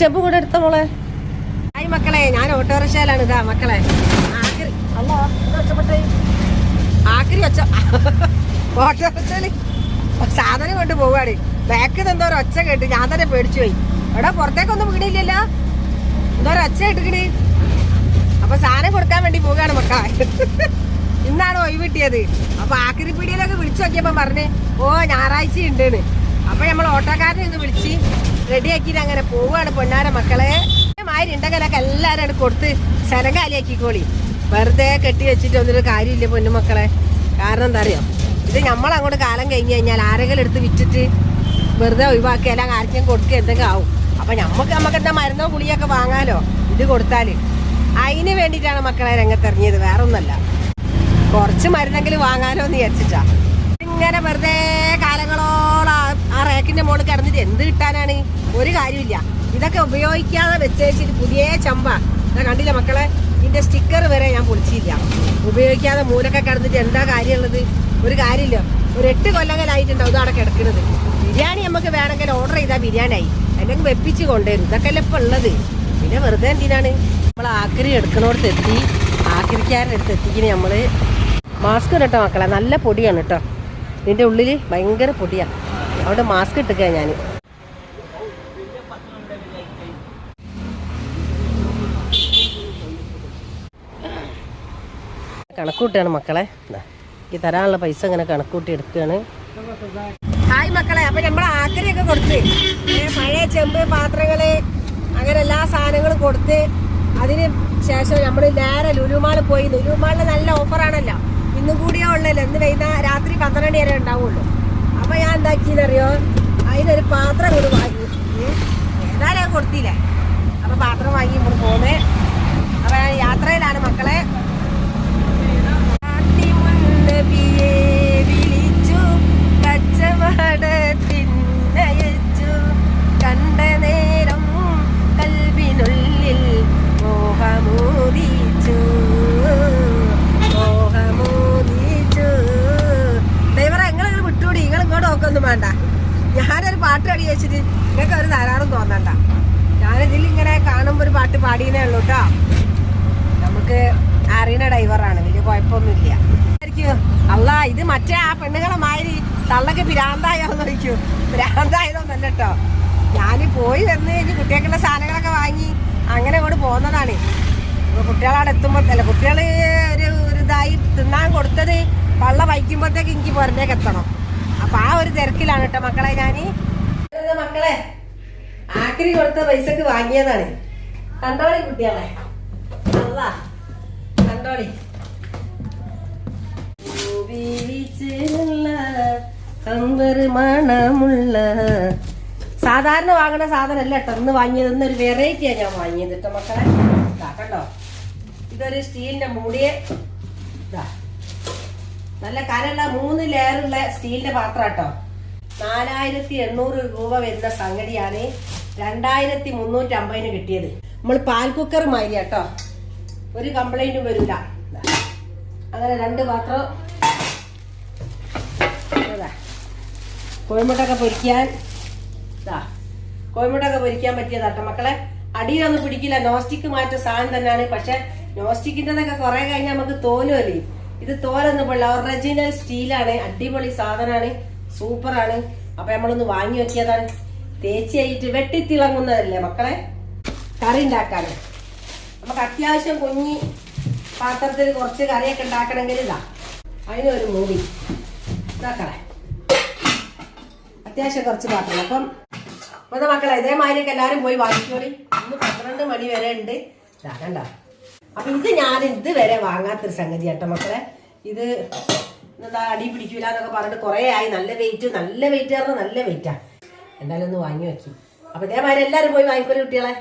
ചെമ്പ് കൂടെ എടുത്ത മോളെ? ഹായ് മക്കളെ ഞാൻ ഓട്ടോറിക്ഷയിലാണ്. ഇതാ മക്കളെ. ആക്രി ഒച്ച ഓട്ടോറിക്ഷയിൽ സാധനം കൊണ്ട് പോവാണ് ബാക്കിൽ നിന്ന് എന്തോ ഒച്ച കേട്ട് ഞാൻ തന്നെ പേടിച്ചു പോയി. എടാ പുറത്തേക്കൊന്നും വീണില്ലല്ലോ. എന്തോ ഒച്ച കേട്ടിക്കണി. അപ്പൊ സാധനം കൊടുക്കാൻ വേണ്ടി പോവുകയാണ് മക്കളെ. ഇന്നാണ് ഒഴിവ് കിട്ടിയത്. അപ്പൊ ആക്രി പീടിയിലൊക്കെ വിളിച്ചു നോക്കിയപ്പോ പറഞ്ഞ് ഓ ഞായറാഴ്ച ഉണ്ടെന്ന്. അപ്പൊ നമ്മൾ ഓട്ടോക്കാരനെ ഒന്ന് വിളിച്ച് റെഡിയാക്കിയിട്ട് അങ്ങനെ പോവാണ് പൊന്നാര മക്കളെ. മാതിരി എല്ലാവരും അങ്ങട് കൊടുത്ത് ശരകാലിയാക്കിക്കോളി വെറുതെ കെട്ടി വെച്ചിട്ട് ഒന്നൊരു കാര്യമില്ല പൊന്നുമക്കളെ കാരണം എന്താ അറിയോ? ഇത് നമ്മളങ്ങോട്ട് കാലം കഴിഞ്ഞ് കഴിഞ്ഞാൽ ആരെങ്കിലും എടുത്ത് വിറ്റിട്ട് വെറുതെ ഒഴിവാക്കി അല്ലെങ്കിൽ ആർക്കും കൊടുക്കുക എന്തെങ്കിലും ആവും. അപ്പൊ നമുക്ക് നമുക്ക് എന്താ മരുന്നോ ഗുളിയൊക്കെ വാങ്ങാലോ? ഇത് കൊടുത്താൽ. അതിന് വേണ്ടിയിട്ടാണ് മക്കളെ രംഗത്തിറങ്ങിയത്. വേറെ ഒന്നല്ല കുറച്ച് മരുന്നെങ്കിലും വാങ്ങാലോ എന്ന് വിചാരിച്ചിട്ടാ. ഇങ്ങനെ വെറുതെ കാലങ്ങളോളം ആ- റാക്കിന്റെ മുകളിൽ കിടന്നിട്ട് എന്ത് കിട്ടാനാണ്? ഒരു കാര്യമില്ല. ഇതൊക്കെ ഉപയോഗിക്കാതെ വെച്ചേച്ചിട്ട് പുതിയ ചമ്പ. ഇതാ കണ്ടില്ല മക്കളെ? ഇതിന്റെ സ്റ്റിക്കർ വരെ ഞാൻ പൊളിച്ചില്ല. ഉപയോഗിക്കാതെ മൂലൊക്കെ കിടന്നിട്ട് എന്താ കാര്യമുള്ളത്? ഒരു കാര്യമില്ല. ഒരു എട്ട് കൊല്ലങ്ങളായിട്ടുണ്ടാവും ഇതവിടെ കിടക്കുന്നത് ബിരിയാണി നമുക്ക് വേണമെങ്കിൽ ഓർഡർ ചെയ്താൽ ബിരിയാണി ആയി അല്ലെങ്കിൽ വെപ്പിച്ച് കൊണ്ടുവരും. ഇതൊക്കെ അല്ലേ ഇപ്പൊ ഉള്ളത്. പിന്നെ വെറുതെ എന്തിനാണ്? നമ്മൾ ആക്രി എടുക്കണോടത്ത് എത്തി. ആക്രിക്കാരുടെ അടുത്ത് എത്തിക്കണേ നമ്മൾ. മാസ്ക് കേട്ടോ മക്കളെ. നല്ല പൊടിയാണ് കേട്ടോ. ഇതിന്റെ ഉള്ളിൽ ഭയങ്കര പൊടിയാണ് അവിടെ മാസ്ക് ഇട്ടുക ഞാൻ കണക്കൂട്ടാണ് മക്കളെ. എനിക്ക് തരാനുള്ള പൈസ ഇങ്ങനെ കണക്കൂട്ടി എടുക്കുകയാണ്. ഹായ് മക്കളെ അപ്പൊ നമ്മൾ ആക്കരയൊക്കെ കൊടുത്ത് പഴയ ചെമ്പ് പാത്രങ്ങൾ അങ്ങനെ എല്ലാ സാധനങ്ങളും കൊടുത്ത് അതിന് ശേഷം നമ്മൾ നേരെ ലുലുമാളിൽ പോയി. ലുലുമാളിൽ നല്ല ഓഫറാണല്ലോ ഇന്നും കൂടിയേ ഉള്ളല്ലോ. ഇന്ന് വൈകുന്നേരം രാത്രി പന്ത്രണ്ട് വരെ ഉണ്ടാവുള്ളൂ. അപ്പൊ ഞാൻ എന്താക്കിയെന്നറിയോ അതിനൊരു പാത്രം കൂടി വാങ്ങി. ഏതായാലും ഞാൻ കൊടുത്തില്ലേ? അപ്പൊ പാത്രം വാങ്ങി ഇവിടെ പോന്നേ. അപ്പൊ ഞാൻ ഞാനൊരു പാട്ട് പാടി വെച്ചിട്ട് നിങ്ങൾക്ക് ഒരു ധാരാളം തോന്നണ്ട. ഞാനിതിൽ ഇങ്ങനെ കാണുമ്പോൾ ഒരു പാട്ട് പാടിയേ ഉള്ളൂ കേട്ടോ നമുക്ക് അറിയണ ഡ്രൈവറാണ് വലിയ കുഴപ്പമൊന്നുമില്ല. അല്ല ഇത് മറ്റേ ആ പെണ്ണുങ്ങളെ മാതിരി തള്ളക്ക് ഭ്രാന്തായോന്ന് ചോദിക്കൂ. ഭ്രാന്തായതൊന്നല്ല കേട്ടോ ഞാൻ പോയി വന്ന് കഴിഞ്ഞ് കുട്ടികൾക്കുള്ള സാധനങ്ങളൊക്കെ വാങ്ങി അങ്ങനെ അങ്ങോട്ട് പോകുന്നതാണ് കുട്ടികളവിടെ എത്തുമ്പോൾ അല്ല കുട്ടികൾ ഒരു ഒരു ഇതായി തിന്നാൻ കൊടുത്തത് വള്ള വയ്ക്കുമ്പോഴത്തേക്ക് എനിക്ക് പുറത്തേക്ക് എത്തണം. അപ്പോൾ ആ ഒരു തിരക്കിലാണ് കേട്ടോ മക്കളെ ഞാൻ മക്കളെ? ആക്രി കൊടുത്ത പൈസക്ക് വാങ്ങിയതാണ്. കണ്ടോളി കുട്ടികളെ. അല്ല കണ്ടോളി. മണമുള്ള സാധാരണ വാങ്ങണ സാധനമല്ല കേട്ടോ. ഇന്ന് വാങ്ങിയത്. ഇന്നൊരു വെറൈറ്റിയാണ് ഞാൻ വാങ്ങിയത് കേട്ടോ മക്കളെ. കണ്ടോ? ഇതൊരു സ്റ്റീലിന്റെ മൂടിയെ. നല്ല കനമുള്ള മൂന്ന് ലെയറുള്ള സ്റ്റീലിന്റെ പാത്രം കേട്ടോ. നാലായിരത്തി എണ്ണൂറ് രൂപ വരുന്ന സംഗതിയാണ് രണ്ടായിരത്തി മുന്നൂറ്റി അമ്പതിന് കിട്ടിയത്. നമ്മൾ പാൽ കുക്കർ മാതിരി കേട്ടോ. ഒരു കംപ്ലൈന്റും വരില്ല. അങ്ങനെ രണ്ട് പാത്രം. കോഴിമുട്ടൊക്കെ പൊരിക്കാൻ കോഴിമുട്ടൊക്കെ പൊരിക്കാൻ പറ്റിയതാട്ടോ മക്കളെ. അടിയിലൊന്നും പിടിക്കില്ല. നോസ്റ്റിക്ക് മാറ്റ സാധനം തന്നെയാണ്. പക്ഷെ നോസ്റ്റിക്കിന്റെതൊക്കെ കുറെ കഴിഞ്ഞാൽ നമുക്ക് തോലുമല്ലേ? ഇത് തോലൊന്നും പോലെ ഒറിജിനൽ സ്റ്റീലാണ് അടിപൊളി സാധനമാണ് സൂപ്പറാണ്. അപ്പൊ നമ്മളൊന്ന് വാങ്ങി വെക്കിയതാണ് തേച്ച് കഴിഞ്ഞിട്ട് വെട്ടിത്തിളങ്ങുന്നതല്ലേ മക്കളെ? കറി ഉണ്ടാക്കാണ് നമുക്ക് അത്യാവശ്യം കുഞ്ഞി പാത്രത്തിൽ കുറച്ച് കറിയൊക്കെ ഉണ്ടാക്കണമെങ്കിൽ ഇതാ. അതിനൊരു മൂടി. ഇതാക്കളെ അത്യാവശ്യം കുറച്ച് പാത്രം. അപ്പം അപ്പൊ മക്കളെ ഇതേമാതിരിയൊക്കെ എല്ലാവരും പോയി വാങ്ങിക്കോളി. ഇന്ന് പന്ത്രണ്ട് മണി വരെ ഉണ്ട്. ഇതാക്കണ്ട കണ്ട? അപ്പൊ ഇത് ഞാൻ ഇതുവരെ വാങ്ങാത്തൊരു സംഗതി കേട്ടോ മക്കളെ. ഇത് എന്താ അടി പിടിക്കൂല എന്നൊക്കെ പറഞ്ഞിട്ട് കുറേ ആയി. നല്ല വെയിറ്റ് നല്ല വെയിറ്റ് ആയിരുന്നു നല്ല വെയിറ്റാ എന്തായാലും ഒന്ന് വാങ്ങി വെക്കി. അപ്പൊ ഇതേമാതിരി എല്ലാവരും പോയി വാങ്ങിക്കോളി കുട്ടികളെ.